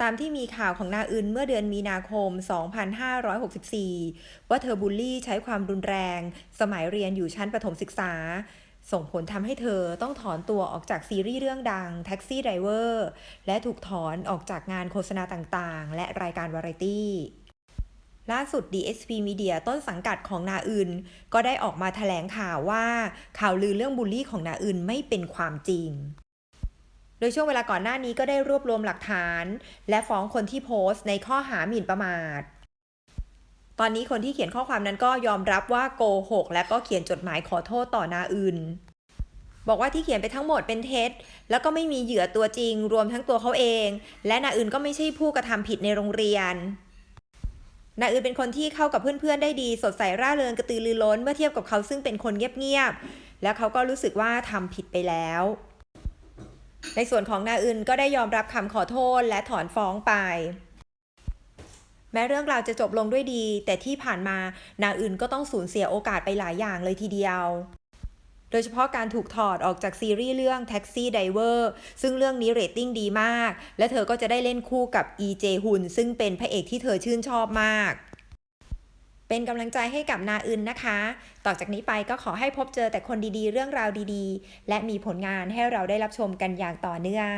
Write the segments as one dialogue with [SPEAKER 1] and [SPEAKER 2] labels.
[SPEAKER 1] ตามที่มีข่าวของนาอึนเมื่อเดือนมีนาคม 2564 ว่าเธอบูลลี่ใช้ความรุนแรง สมัยเรียนอยู่ชั้นประถมศึกษา ส่งผลทำให้เธอต้องถอนตัวออกจากซีรีส์เรื่องดัง Taxi Driver และถูกถอนออกจากงานโฆษณาต่างๆ และรายการวาไรตี้ล่าสุด DSP Media ต้นสังกัดของนาอึนก็ได้ออกมาแถลงข่าวว่าข่าวลือเรื่องบูลลี่ของนาอึนไม่เป็นความจริง โดยช่วงเวลาก่อนหน้านี้ก็ได้รวบรวมหลักฐาน และฟ้องคนที่โพสต์ในข้อหาหมิ่นประมาท ตอนนี้คนที่เขียนข้อความนั้นก็ยอมรับว่าโกหกและก็เขียนจดหมายขอโทษต่อนาอึนบอกว่าที่เขียนไปทั้งหมดเป็นเท็จ แล้วก็ไม่มีเหยื่อตัวจริง รวมทั้งตัวเขาเอง และนาอึนก็ไม่ใช่ผู้กระทำผิดในโรงเรียนนาอื่นเป็นคนที่เข้ากับเพื่อนๆได้ดี สดใสร่าเริงกระตือรือร้นเมื่อเทียบกับเขาซึ่งเป็นคนเงียบๆ แล้วเขาก็รู้สึกว่าทำผิดไปแล้ว ในส่วนของนาอึนก็ได้ยอมรับคำขอโทษและถอนฟ้องไป แม้เรื่องราวจะจบลงด้วยดี แต่ที่ผ่านมานาอึนก็ต้องสูญเสียโอกาสไปหลายอย่างเลยทีเดียวโดยเฉพาะการถูกถอดออกจากซีรีส์เรื่อง Taxi Driver ซึ่งเรื่องนี้เรตติ้งดีมาก และเธอก็จะได้เล่นคู่กับอีเจฮุนซึ่งเป็นพระเอกที่เธอชื่นชอบมาก เป็นกำลังใจให้กับนาอึนนะคะ ต่อจากนี้ไปก็ขอให้พบเจอแต่คนดีๆ เรื่องราวดีๆ และมีผลงานให้เราได้รับชมกันอย่างต่อเนื่อง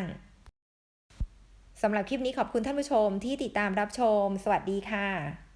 [SPEAKER 1] สำหรับคลิปนี้ขอบคุณท่านผู้ชมที่ติดตามรับชม สวัสดีค่ะ